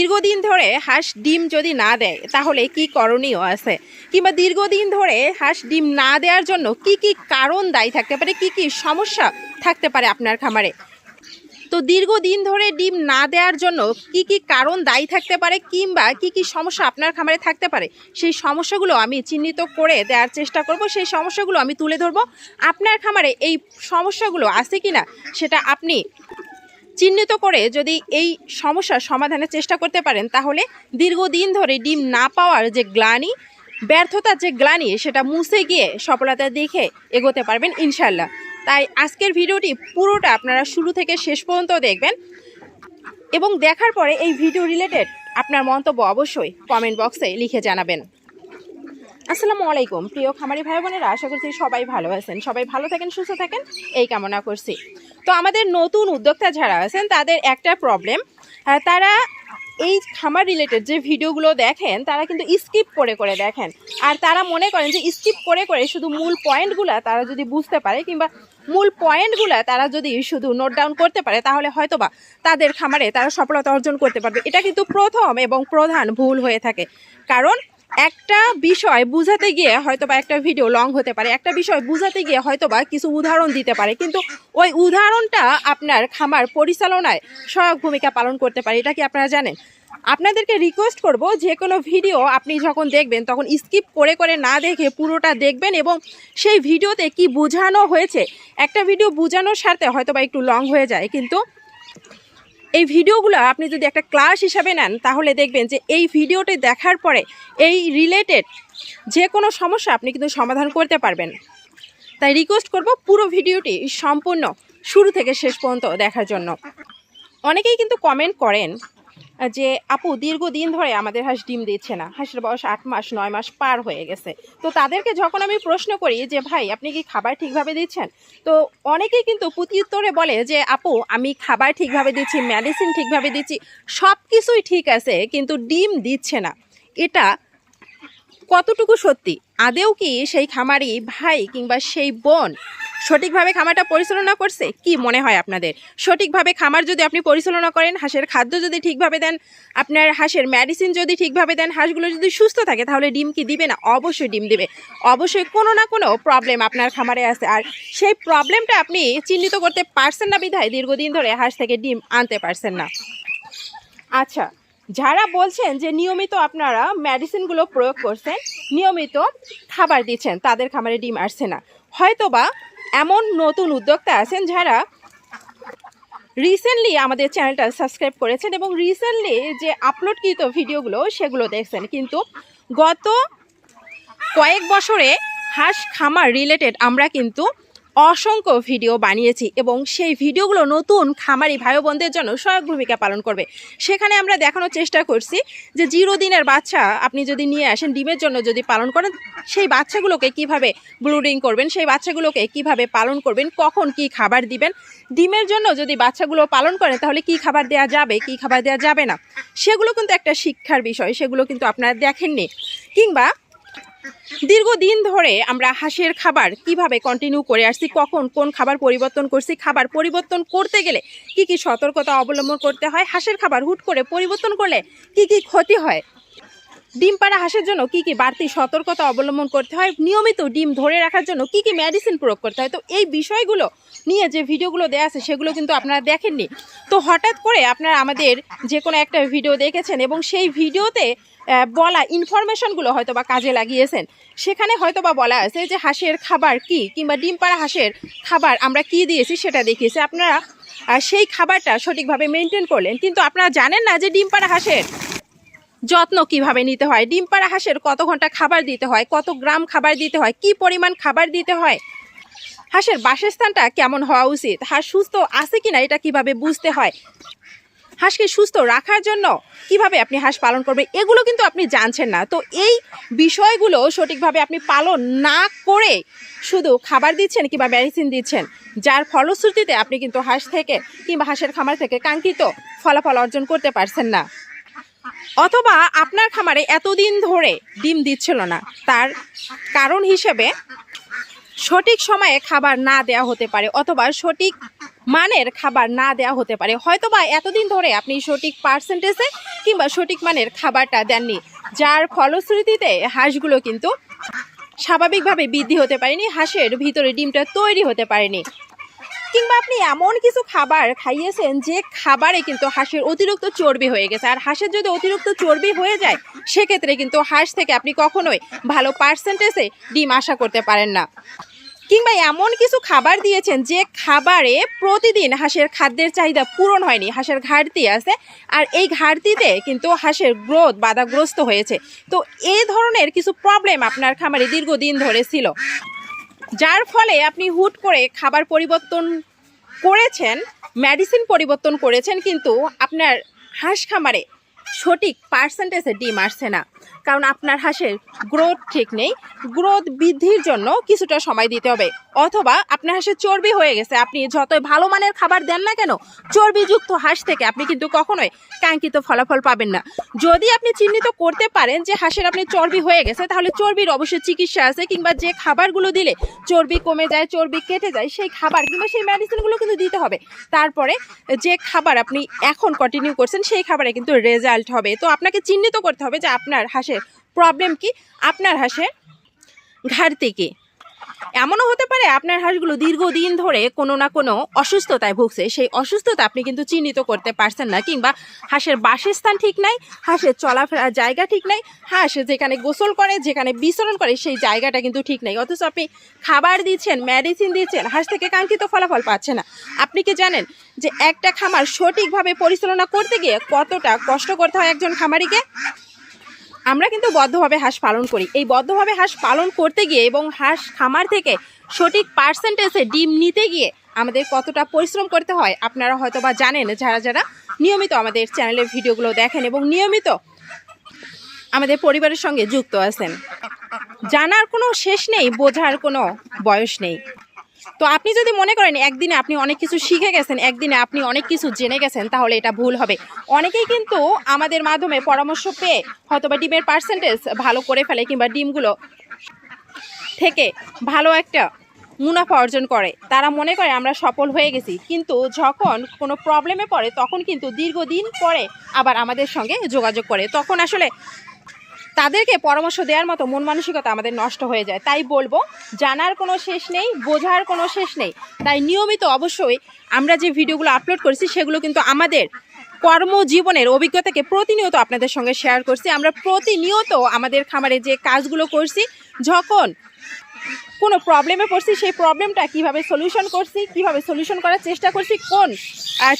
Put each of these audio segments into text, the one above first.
দীর্ঘদিন ধরে হাঁস ডিম যদি না দেয়, তাহলে কি করণীয় আছে? কিংবা দীর্ঘদিন ধরে হাঁস ডিম না দেওয়ার জন্য কি কি কারণ দায়ী থাকতে পারে, কি কি সমস্যা থাকতে পারে আপনার খামারে? তো দীর্ঘদিন ধরে ডিম না দেওয়ার জন্য কি কি কারণ দায়ী থাকতে পারে, কিংবা কি কি সমস্যা আপনার খামারে থাকতে পারে, সেই সমস্যাগুলো আমি চিহ্নিত করে দেওয়ার চেষ্টা করব, সেই সমস্যাগুলো আমি তুলে ধরবো। আপনার খামারে এই সমস্যাগুলো আছে কি না সেটা আপনি চিহ্নিত করে যদি এই সমস্যার সমাধানের চেষ্টা করতে পারেন, তাহলে দীর্ঘদিন ধরে ডিম না পাওয়ার যে গ্লানি, ব্যর্থতার যে গ্লানি, সেটা মুছে গিয়ে সফলতা দেখে এগোতে পারবেন ইনশাল্লাহ তাই আজকের ভিডিওটি পুরোটা আপনারা শুরু থেকে শেষ পর্যন্ত দেখবেন। এবং দেখার পরে এই ভিডিও রিলেটেড আপনার মন্তব্য অবশ্যই কমেন্ট বক্সে লিখে জানাবেন। আসসালামু আলাইকুম। প্রিয় খামারি ভাই বোনেরা, আশা করছি সবাই ভালো আছেন। সবাই ভালো থাকেন, সুস্থ থাকেন, এই কামনা করছি। তো আমাদের নতুন উদ্যোক্তা যারা আছেন, তাদের একটা প্রবলেম তারা এই খামার রিলেটেড যে ভিডিওগুলো দেখেন, তারা কিন্তু স্কিপ করে করে দেখেন। আর তারা মনে করেন যে স্কিপ করে করে শুধু মূল পয়েন্টগুলো তারা যদি বুঝতে পারে, কিংবা মূল পয়েন্টগুলো তারা যদি শুধু নোট ডাউন করতে পারে, তাহলে হয়তোবা তাদের খামারে তারা সফলতা অর্জন করতে পারবে। এটা কিন্তু প্রথম এবং প্রধান ভুল হয়ে থাকে। কারণ একটা বিষয় বুঝাতে গিয়ে হয়তোবা একটা ভিডিও লং হতে পারে, একটা বিষয় বুঝাতে গিয়ে হয়তোবা কিছু উদাহরণ দিতে পারে, কিন্তু ওই উদাহরণটা আপনার খামার পরিচালনায় সহায়ক ভূমিকা পালন করতে পারে, এটা কি আপনারা জানেন? আপনাদেরকে রিকোয়েস্ট করব যে কোনো ভিডিও আপনি যখন দেখবেন তখন স্কিপ করে করে না দেখে পুরোটা দেখবেন এবং সেই ভিডিওতে কি বোঝানো হয়েছে, একটা ভিডিও বোঝানোর স্বার্থে হয়তোবা একটু লং হয়ে যায়, কিন্তু এই ভিডিওগুলো আপনি যদি একটা ক্লাস হিসাবে নেন, তাহলে দেখবেন যে এই ভিডিওটি দেখার পরে এই রিলেটেড যে কোনো সমস্যা আপনি কিন্তু সমাধান করতে পারবেন। তাই রিকোয়েস্ট করব পুরো ভিডিওটি সম্পূর্ণ শুরু থেকে শেষ পর্যন্ত দেখার জন্য। অনেকেই কিন্তু কমেন্ট করেন যে, আপু, দীর্ঘদিন ধরে আমাদের হাঁস ডিম দিচ্ছে না। হাঁসের বয়স আট মাস, নয় মাস পার হয়ে গেছে। তো তাদেরকে যখন আমি প্রশ্ন করি যে, ভাই, আপনি কি খাবার ঠিকভাবে দিচ্ছেন? তো অনেকেই কিন্তু প্রত্যুত্তরে বলে যে, আপু, আমি খাবার ঠিকভাবে দিচ্ছি মেডিসিন ঠিকভাবে দিচ্ছি সব কিছুই ঠিক আছে, কিন্তু ডিম দিচ্ছে না। এটা কতটুকু সত্যি? আদেও কি সেই খামারি ভাই কিংবা সেই বোন সঠিকভাবে খামারটা পরিচালনা করছে? কি মনে হয় আপনাদের? সঠিকভাবে খামার যদি আপনি পরিচালনা করেন, হাঁসের খাদ্য যদি ঠিকভাবে দেন, আপনার হাঁসের মেডিসিন যদি ঠিকভাবে দেন, হাঁসগুলো যদি সুস্থ থাকে, তাহলে ডিম কি দিবে না? অবশ্যই ডিম দিবে। অবশ্যই কোনো না কোনো প্রবলেম আপনার খামারে আছে। আর সেই প্রবলেমটা আপনি চিহ্নিত করতে পারছেন না বিধায় দীর্ঘদিন ধরে হাঁস থেকে ডিম আনতে পারছেন না। আচ্ছা যারা বলছেন যে নিয়মিত আপনারা মেডিসিনগুলো প্রয়োগ করছেন, নিয়মিত খাবার দিচ্ছেন, তাদের খামারে ডিম আসছে না। হয়তোবা এমন নতুন উদ্যোক্তা আছেন যারা রিসেন্টলি আমাদের চ্যানেলটা সাবস্ক্রাইব করেছেন এবং রিসেন্টলি যে আপলোডকৃত ভিডিওগুলো সেগুলো দেখছেন। কিন্তু গত কয়েক বছরে হাঁস খামার রিলেটেড আমরা কিন্তু অসংখ্য ভিডিও বানিয়েছি এবং সেই ভিডিওগুলো নতুন খামারি ভাই বোনদের জন্য সহায়ক ভূমিকা পালন করবে। সেখানে আমরা দেখানোর চেষ্টা করছি যে জিরো দিনের বাচ্চা আপনি যদি নিয়ে আসেন, ডিমের জন্য যদি পালন করেন, সেই বাচ্চাগুলোকে কীভাবে ব্লুডিং করবেন, সেই বাচ্চাগুলোকে কীভাবে পালন করবেন, কখন কি খাবার দিবেন, ডিমের জন্য যদি বাচ্চাগুলো পালন করেন তাহলে কি খাবার দেওয়া যাবে, কি খাবার দেওয়া যাবে না? সেগুলো কিন্তু একটা শিক্ষার বিষয়, সেগুলো কিন্তু আপনারা দেখেননি। কিংবা দীর্ঘদিন ধরে আমরা হাঁসের খাবার কীভাবে কন্টিনিউ করে আসছি, কখন কোন খাবার পরিবর্তন করছি, খাবার পরিবর্তন করতে গেলে কি কি সতর্কতা অবলম্বন করতে হয়, হাঁসের খাবার হুট করে পরিবর্তন করলে কি কি ক্ষতি হয়? ডিম পাড়া হাঁসের জন্য কি কি বাড়তি সতর্কতা অবলম্বন করতে হয়, নিয়মিত ডিম ধরে রাখার জন্য কি কি মেডিসিন প্রয়োগ করতে হয়? তো এই বিষয়গুলো নিয়ে যে ভিডিওগুলো দেওয়া আছে, সেগুলো কিন্তু আপনারা দেখেননি। তো হঠাৎ করে আপনারা আমাদের যে কোনো একটা ভিডিও দেখেছেন এবং সেই ভিডিওতে বলা ইনফরমেশনগুলো হয়তো বা কাজে লাগিয়েছেন। সেখানে হয়তো বা বলা আছে যে হাঁসের খাবার কি কিংবা ডিম পাড়া হাঁসের খাবার আমরা কি দিয়েছি সেটা দেখিয়েছি। আপনারা সেই খাবারটা সঠিকভাবে মেনটেন করলেন। কিন্তু আপনারা জানেন না যে ডিম পাড়া হাঁসের যত্ন কীভাবে নিতে হয়? ডিম পাড়া হাঁসের কত ঘণ্টা খাবার দিতে হয়? কত গ্রাম খাবার দিতে হয়? কি পরিমাণ খাবার দিতে হয়? হাঁসের বাসস্থানটা কেমন হওয়া উচিত? হাঁস সুস্থ আছে কিনা? এটা কীভাবে বুঝতে হয়? হাঁসকে সুস্থ রাখার জন্য কীভাবে আপনি হাঁস পালন করবেন, এগুলো কিন্তু আপনি জানছেন না। তো এই বিষয়গুলো সঠিকভাবে আপনি পালন না করে শুধু খাবার দিচ্ছেন কিংবা মেডিসিন দিচ্ছেন, যার ফলশ্রুতিতে আপনি কিন্তু হাঁস থেকে কিংবা হাঁসের খামার থেকে কাঙ্ক্ষিত ফলাফল অর্জন করতে পারছেন না। অথবা আপনার খামারে এতদিন ধরে ডিম দিচ্ছিল না, তার কারণ হিসেবে সঠিক সময়ে খাবার না দেওয়া হতে পারে, অথবা সঠিক মানের খাবার না দেওয়া হতে পারে। হয়তো বা এতদিন ধরে আপনি সঠিক পার্সেন্টেজে কিংবা সঠিক মানের খাবারটা দেননি। যার ফলশ্রুতিতে হাঁসগুলো কিন্তু স্বাভাবিকভাবে বৃদ্ধি হতে পারেনি, হাঁসের ভিতরে ডিমটা তৈরি হতে পারেনি। কিংবা আপনি এমন কিছু খাবার খাইয়েছেন যে খাবারে কিন্তু হাঁসের অতিরিক্ত চর্বি হয়ে গেছে। আর হাঁসের যদি অতিরিক্ত চর্বি হয়ে যায়, সেক্ষেত্রে কিন্তু হাঁস থেকে আপনি কখনোই ভালো পার্সেন্টেজে ডিম আশা করতে পারেন না। কিংবা এমন কিছু খাবার দিয়েছেন যে খাবারে প্রতিদিন হাঁসের খাদ্যের চাহিদা পূরণ হয়নি, হাঁসের ঘাটতি আছে, আর এই ঘাটতিতে কিন্তু হাঁসের গ্রোথ বাধাগ্রস্ত হয়েছে। তো এই ধরনের কিছু প্রবলেম আপনার খামারে দীর্ঘদিন ধরে ছিল, যার ফলে আপনি হুট করে খাবার পরিবর্তন করেছেন মেডিসিন পরিবর্তন করেছেন, কিন্তু আপনার হাঁস খামারে সঠিক পার্সেন্টেজে ডিম আসছে না। কারণ আপনার হাঁসের গ্রোথ ঠিক নেই। গ্রোথ বৃদ্ধির জন্য কিছুটা সময় দিতে হবে। অথবা আপনার হাঁসের চর্বি হয়ে গেছে। আপনি যতই ভালো মানের খাবার দেন না কেন, চর্বিযুক্ত হাঁস থেকে আপনি কিন্তু কখনোই কাঙ্ক্ষিত ফলাফল পাবেন না। যদি আপনি চিহ্নিত করতে পারেন যে হাঁসের আপনি চর্বি হয়ে গেছে, তাহলে চর্বির অবশ্যই চিকিৎসা আছে কিংবা যে খাবারগুলো দিলে চর্বি কমে যায়, চর্বি কেটে যায়, সেই খাবার কিংবা সেই মেডিসিনগুলো কিন্তু দিতে হবে। তারপরে যে খাবার আপনি এখন কন্টিনিউ করছেন, সেই খাবারে কিন্তু রেজাল্ট হবে। তো আপনাকে চিহ্নিত করতে হবে যে আপনার হাঁসের প্রবলেম কি? আপনার হাঁসের ঘাটতি কি? এমনও হতে পারে আপনার হাঁসগুলো দীর্ঘদিন ধরে কোনো না কোনো অসুস্থতায় ভুগছে। সেই অসুস্থতা আপনি কিন্তু চিহ্নিত করতে পারছেন না কিংবা হাঁসের বাসস্থান ঠিক নাই, হাঁসের চলাফেরার জায়গা ঠিক নাই, হাঁস যেখানে গোসল করে, যেখানে বিচরণ করে, সেই জায়গাটা কিন্তু ঠিক নাই। অথচ আপনি খাবার দিচ্ছেন মেডিসিন দিচ্ছেন, হাঁস থেকে কাঙ্ক্ষিত ফলাফল পাচ্ছে না। আপনি কি জানেন যে একটা খামার সঠিকভাবে পরিচালনা করতে গিয়ে কতটা কষ্ট করতে হয় একজন খামারিকে? আমরা কিন্তু বদ্ধভাবে হাঁস পালন করি। এই বদ্ধভাবে হাঁস পালন করতে গিয়ে এবং হাঁস খামার থেকে সঠিক পার্সেন্টেজে ডিম নিতে গিয়ে আমাদের কতটা পরিশ্রম করতে হয়, আপনারা হয়তো বা জানেন। যারা যারা নিয়মিত আমাদের চ্যানেলের ভিডিওগুলো দেখেন এবং নিয়মিত আমাদের পরিবারের সঙ্গে যুক্ত আছেন, জানার কোনো শেষ নেই, বোঝার কোনো বয়স নেই। তো আপনি যদি মনে করেন একদিনে আপনি অনেক কিছু শিখে গেছেন, একদিনে আপনি অনেক কিছু জেনে গেছেন, তাহলে এটা ভুল হবে। অনেকেই কিন্তু আমাদের মাধ্যমে পরামর্শ পেয়ে হয়তোবা ডিমের পার্সেন্টেজ ভালো করে ফেলে কিংবা ডিমগুলো থেকে ভালো একটা মুনাফা অর্জন করে। তারা মনে করে আমরা সফল হয়ে গেছি, কিন্তু যখন কোনো প্রবলেমে পড়ে, তখন কিন্তু দীর্ঘদিন পরে আবার আমাদের সঙ্গে যোগাযোগ করে। তখন আসলে তাদেরকে পরামর্শ দেওয়ার মতো মন মানসিকতা আমাদের নষ্ট হয়ে যায়। তাই বলব, জানার কোনো শেষ নেই, বোঝার কোনো শেষ নেই। তাই নিয়মিত অবশ্যই আমরা যে ভিডিওগুলো আপলোড করছি, সেগুলো কিন্তু আমাদের কর্মজীবনের অভিজ্ঞতাকে প্রতিনিয়ত আপনাদের সঙ্গে শেয়ার করছি। আমরা প্রতিনিয়ত আমাদের খামারে যে কাজগুলো করছি, যখন কোনো প্রবলেমে পড়ছি, সেই প্রবলেমটা কীভাবে সলিউশন করছি, কীভাবে সলিউশন করার চেষ্টা করছি, কোন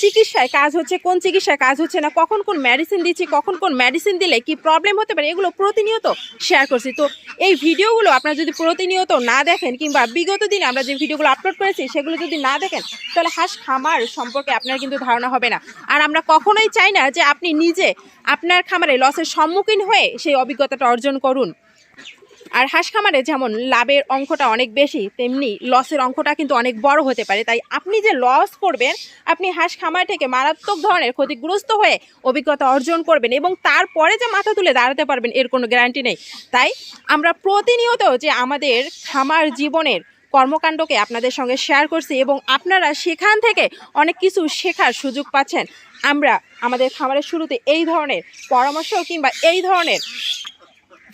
চিকিৎসায় কাজ হচ্ছে, কোন চিকিৎসায় কাজ হচ্ছে না, কখন কোন মেডিসিন দিচ্ছি, কখন কোন মেডিসিন দিলে কি প্রবলেম হতে পারে, এগুলো প্রতিনিয়ত শেয়ার করছি। তো এই ভিডিওগুলো আপনারা যদি প্রতিনিয়ত না দেখেন, কিংবা বিগত দিনে আমরা যে ভিডিওগুলো আপলোড করেছি, সেগুলো যদি না দেখেন, তাহলে হাঁস খামার সম্পর্কে আপনার কিন্তু ধারণা হবে না। আর আমরা কখনোই চাই না যে আপনি নিজে আপনার খামারে লসের সম্মুখীন হয়ে সেই অভিজ্ঞতাটা অর্জন করুন। আর হাঁস খামারে যেমন লাভের অঙ্কটা অনেক বেশি, তেমনি লসের অঙ্কটা কিন্তু অনেক বড় হতে পারে। তাই আপনি যে লস করবেন, আপনি হাঁস খামার থেকে মারাত্মক ধরনের ক্ষতিগ্রস্ত হয়ে অভিজ্ঞতা অর্জন করবেন এবং তারপরে যে মাথা তুলে দাঁড়াতে পারবেন, এর কোনো গ্যারান্টি নেই। তাই আমরা প্রতিনিয়ত যে আমাদের খামার জীবনের কর্মকাণ্ডকে আপনাদের সঙ্গে শেয়ার করছি এবং আপনারা সেখান থেকে অনেক কিছু শেখার সুযোগ পাচ্ছেন। আমরা আমাদের খামারের শুরুতে এই ধরনের পরামর্শ কিংবা এই ধরনের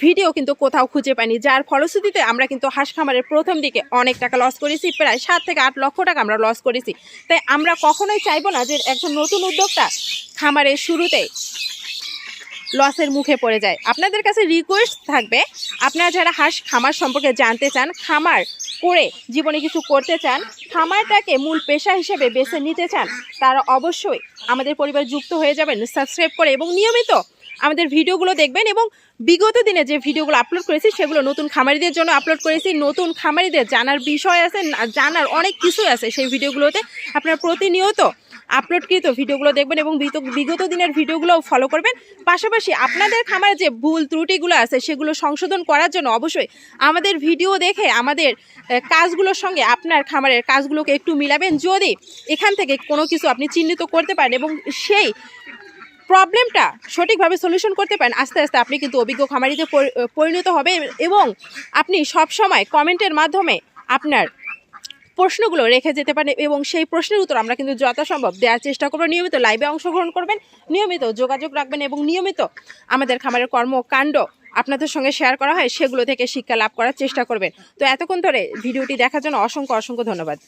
ভিডিও কিন্তু কোথাও খুঁজে পাইনি। যার ফলশ্রুতিতে আমরা কিন্তু হাঁস খামারের প্রথম দিকে অনেক টাকা লস করেছি, প্রায় সাত থেকে আট লক্ষ টাকা আমরা লস করেছি। তাই আমরা কখনোই চাইব না যে একজন নতুন উদ্যোক্তা খামারের শুরুতে লসের মুখে পড়ে যায়। আপনাদের কাছে রিকোয়েস্ট থাকবে, আপনারা যারা হাঁস খামার সম্পর্কে জানতে চান, খামার করে জীবনে কিছু করতে চান, খামারটাকে মূল পেশা হিসেবে বেছে নিতে চান, তারা অবশ্যই আমাদের পরিবার যুক্ত হয়ে যাবেন সাবস্ক্রাইব করে এবং নিয়মিত আমাদের ভিডিওগুলো দেখবেন এবং বিগত দিনে যে ভিডিওগুলো আপলোড করেছি, সেগুলো নতুন খামারিদের জন্য আপলোড করেছি। নতুন খামারিদের জানার বিষয় আছে জানার অনেক কিছুই আছে সেই ভিডিওগুলোতে। আপনারা প্রতিনিয়ত আপলোডকৃত ভিডিওগুলো দেখবেন এবং বিগত দিনের ভিডিওগুলোও ফলো করবেন। পাশাপাশি আপনাদের খামারে যে ভুল ত্রুটিগুলো আছে, সেগুলো সংশোধন করার জন্য অবশ্যই আমাদের ভিডিও দেখে আমাদের কাজগুলোর সঙ্গে আপনার খামারের কাজগুলোকে একটু মিলাবেন। যদি এখান থেকে কোনো কিছু আপনি চিহ্নিত করতে পারেন এবং সেই প্রবলেমটা সঠিকভাবে সলিউশন করতে পারেন, আস্তে আস্তে আপনি কিন্তু অভিজ্ঞ খামারিতে পরিণত হবে এবং আপনি সব সময় কমেন্টের মাধ্যমে আপনার প্রশ্নগুলো রেখে যেতে পারেন এবং সেই প্রশ্নের উত্তর আমরা কিন্তু যথাসম্ভব দেওয়ার চেষ্টা করব। নিয়মিত লাইভে অংশগ্রহণ করবেন, নিয়মিত যোগাযোগ রাখবেন এবং নিয়মিত আমাদের খামারের কর্মকাণ্ড আপনাদের সঙ্গে শেয়ার করা হয়, সেগুলো থেকে শিক্ষা লাভ করার চেষ্টা করবেন। তো এতক্ষণ ধরে ভিডিওটি দেখার জন্য অসংখ্য অসংখ্য ধন্যবাদ।